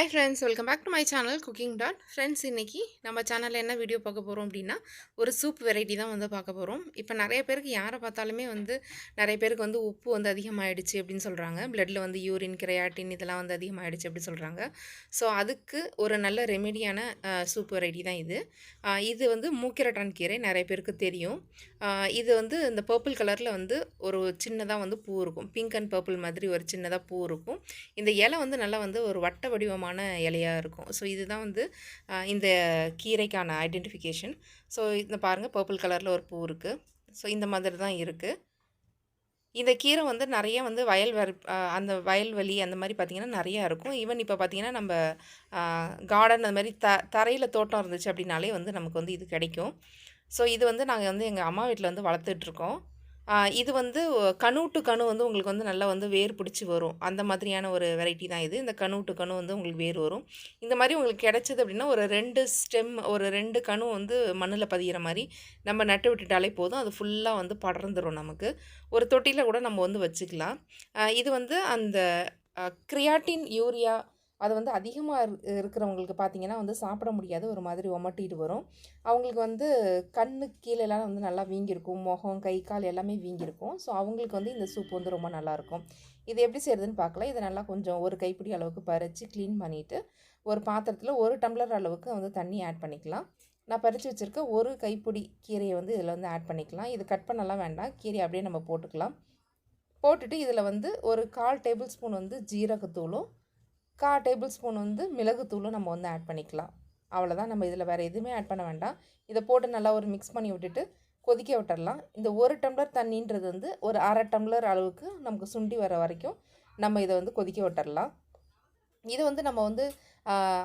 Hi friends welcome back to my channel cooking dot friends இன்றைக்கி நம்ம சேனலில் என்ன வீடியோ பார்க்க போகிறோம் அப்படின்னா ஒரு சூப் வெரைட்டி தான் வந்து பார்க்க போகிறோம் இப்போ நிறைய பேருக்கு யாரை பார்த்தாலுமே வந்து நிறைய பேருக்கு வந்து உப்பு வந்து அதிகமாகிடுச்சு அப்படின்னு சொல்கிறாங்க பிளட்டில் வந்து யூரின் கிரையாட்டின் இதெல்லாம் வந்து அதிகமாகிடுச்சு அப்படின்னு சொல்கிறாங்க ஸோ அதுக்கு ஒரு நல்ல ரெமெடியான சூப் வெரைட்டி தான் இது. இது வந்து மூக்கிரட்டான் கீரை நிறைய பேருக்கு தெரியும். இது வந்து இந்த பர்பிள் கலரில் வந்து ஒரு சின்னதாக வந்து பூ இருக்கும். பிங்க் அண்ட் பர்பிள் மாதிரி ஒரு சின்னதாக பூ இருக்கும். இந்த இலை வந்து நல்லா வந்து ஒரு வட்ட வடிவமான இலையாக இருக்கும். ஸோ இதுதான் வந்து இந்த கீரைக்கான ஐடென்டிஃபிகேஷன் ஸோ இந்த பாருங்கள் பர்பிள் கலரில் ஒரு பூ இருக்குது ஸோ இந்த மாதிரி தான் இருக்குது இந்த கீரை வந்து நிறைய வந்து வயல் வர அந்த வயல்வெளி அந்த மாதிரி பார்த்திங்கன்னா நிறையா இருக்கும். ஈவன் இப்போ பார்த்திங்கன்னா நம்ம கார்டன் அந்த மாதிரி த தரையில் தோட்டம் இருந்துச்சு அப்படின்னாலே வந்து நமக்கு வந்து இது கிடைக்கும். ஸோ இது வந்து நாங்கள் வந்து எங்கள் அம்மா வீட்டில் வந்து வளர்த்துட்ருக்கோம் இது வந்து கணு டு கணு வந்து உங்களுக்கு வந்து நல்லா வந்து வேர் பிடிச்சி வரும். அந்த மாதிரியான ஒரு வெரைட்டி தான் இது. இந்த கணு டு கணு வந்து உங்களுக்கு வேர் வரும். இந்த மாதிரி உங்களுக்கு கிடைச்சது அப்படின்னா ஒரு ரெண்டு ஸ்டெம் ஒரு ரெண்டு கணு வந்து மண்ணில் பதிகிற மாதிரி நம்ம நட்டு விட்டுட்டாலே போதும். அது ஃபுல்லாக வந்து படர்ந்துடும் நமக்கு. ஒரு தொட்டியில் கூட நம்ம வந்து வச்சுக்கலாம். இது வந்து அந்த கிரியாட்டின் யூரியா அது வந்து அதிகமாக இருக்கிறவங்களுக்கு பார்த்தீங்கன்னா வந்து சாப்பிட முடியாது ஒரு மாதிரி ஒமட்டிட்டு வரும். அவங்களுக்கு வந்து கண்ணு கீழெல்லாம் வந்து நல்லா வீங்கியிருக்கும். முகம் கை கால் எல்லாமே வீங்கியிருக்கும். ஸோ அவங்களுக்கு வந்து இந்த சூப் வந்து ரொம்ப நல்லாயிருக்கும். இது எப்படி செய்கிறதுன்னு பார்க்கலாம் இதை நல்லா கொஞ்சம் ஒரு கைப்பிடி அளவுக்கு பறித்து க்ளீன் பண்ணிவிட்டு ஒரு பாத்திரத்தில் ஒரு டம்ளர் அளவுக்கு வந்து தண்ணி ஆட் பண்ணிக்கலாம். நான் பறித்து வச்சுருக்க ஒரு கைப்பிடி கீரையை வந்து இதில் வந்து ஆட் பண்ணிக்கலாம். இது கட் பண்ணலாம் வேண்டாம். கீரையை அப்படியே நம்ம போட்டுக்கலாம். போட்டுட்டு இதில் வந்து ஒரு கால் டேபிள் ஸ்பூன் வந்து ஜீரகத்தூளும் கா டேபிள் ஸ்பூன் வந்து மிளகுத்தூளும் நம்ம வந்து ஆட் பண்ணிக்கலாம். அவ்வளோதான் நம்ம இதில் வேறு எதுவுமே ஆட் பண்ண வேண்டாம். இதை போட்டு நல்லா ஒரு மிக்ஸ் பண்ணி விட்டுட்டு கொதிக்க விட்டுடலாம் இந்த ஒரு டம்ளர் தண்ணின்றது வந்து ஒரு அரை டம்ளர் அளவுக்கு நமக்கு சுண்டி வர வரைக்கும் நம்ம இதை வந்து கொதிக்க விட்டுறலாம். இதை வந்து நம்ம வந்து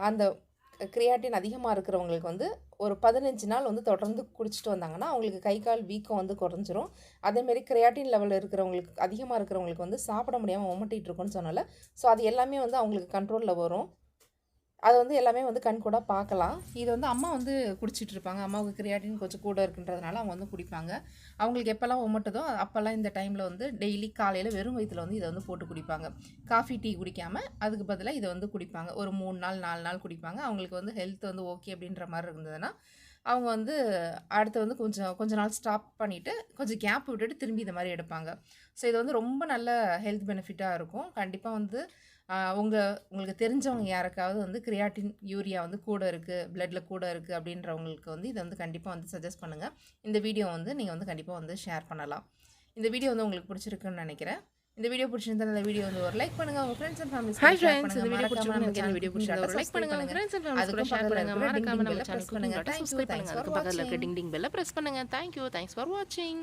அந்த கிரியாட்டின் அதிகமாக இருக்கிறவங்களுக்கு வந்து ஒரு பதினஞ்சு நாள் வந்து தொடர்ந்து குடிச்சிட்டு வந்தாங்கன்னா அவங்களுக்கு கை கால் வீக்கம் வந்து குறைஞ்சிரும். அதேமாரி கிரியாட்டின் லெவலில் இருக்கிறவங்களுக்கு அதிகமாக இருக்கிறவங்களுக்கு வந்து சாப்பிட முடியாமல் உமட்டிகிட்டு இருக்குன்னு சொன்னால ஸோ அது எல்லாமே வந்து அவங்களுக்கு கண்ட்ரோலில் வரும். அது வந்து எல்லாமே வந்து கண் கூட பார்க்கலாம் இது வந்து அம்மா வந்து குடிச்சிட்டு இருப்பாங்க அம்மாவுக்கு கிரியாட்டின் கொஞ்சம் கூட இருக்குன்றதுனால அவங்க வந்து குடிப்பாங்க. அவங்களுக்கு எப்போல்லாம் ஒமட்டுதோ அப்போல்லாம் இந்த டைமில் வந்து டெய்லி காலையில் வெறும் வயிற்றில் வந்து இதை வந்து போட்டு குடிப்பாங்க. காஃபி டீ குடிக்காமல் அதுக்கு பதிலாக இதை வந்து குடிப்பாங்க. ஒரு மூணு நாள் நாலு நாள் குடிப்பாங்க. அவங்களுக்கு வந்து ஹெல்த் வந்து ஓகே அப்படின்ற மாதிரி இருந்ததுன்னா அவங்க வந்து அடுத்து வந்து கொஞ்சம் கொஞ்ச நாள் ஸ்டாப் பண்ணிவிட்டு கொஞ்சம் கேப் விட்டுட்டு திரும்பி இந்த மாதிரி எடுப்பாங்க. ஸோ இது வந்து ரொம்ப நல்ல ஹெல்த் பெனிஃபிட்டாக இருக்கும். கண்டிப்பாக வந்து உங்கள் உங்களுக்கு தெரிஞ்சவங்க யாருக்காவது வந்து கிரியாட்டின் யூரியா வந்து கூட இருக்குது ப்ளட்டில் கூட இருக்குது அப்படின்றவங்களுக்கு வந்து இதை வந்து கண்டிப்பாக வந்து சஜஸ்ட் பண்ணுங்கள் இந்த வீடியோ வந்து நீங்கள் வந்து கண்டிப்பாக வந்து ஷேர் பண்ணலாம். இந்த வீடியோ வந்து உங்களுக்கு பிடிச்சிருக்குன்னு நினைக்கிறேன். இந்த வீடியோ பிடிச்சிருந்தா இந்த வீடியோ வந்து ஒரு லைக் பண்ணுங்க. உங்க friends and families hi friends இந்த வீடியோ பிடிச்சிருந்தா இந்த வீடியோ பிடிச்சிருந்தா ஒரு லைக் பண்ணுங்க. உங்க ஃப்ரெண்ட்ஸ் அண்ட் ஃபேமிலிஸ் கூட ஷேர் பண்ணுங்க. மறக்காம நம்ம சேனல் பண்ணுங்க சப்ஸ்கிரைப் பண்ணுங்க அதுக்கு பக்கத்துல இருக்க டிங் டிங் பெல்ல பிரஸ் பண்ணுங்க. தேங்க் யூ தேங்க்ஸ் ஃபார் வாட்சிங்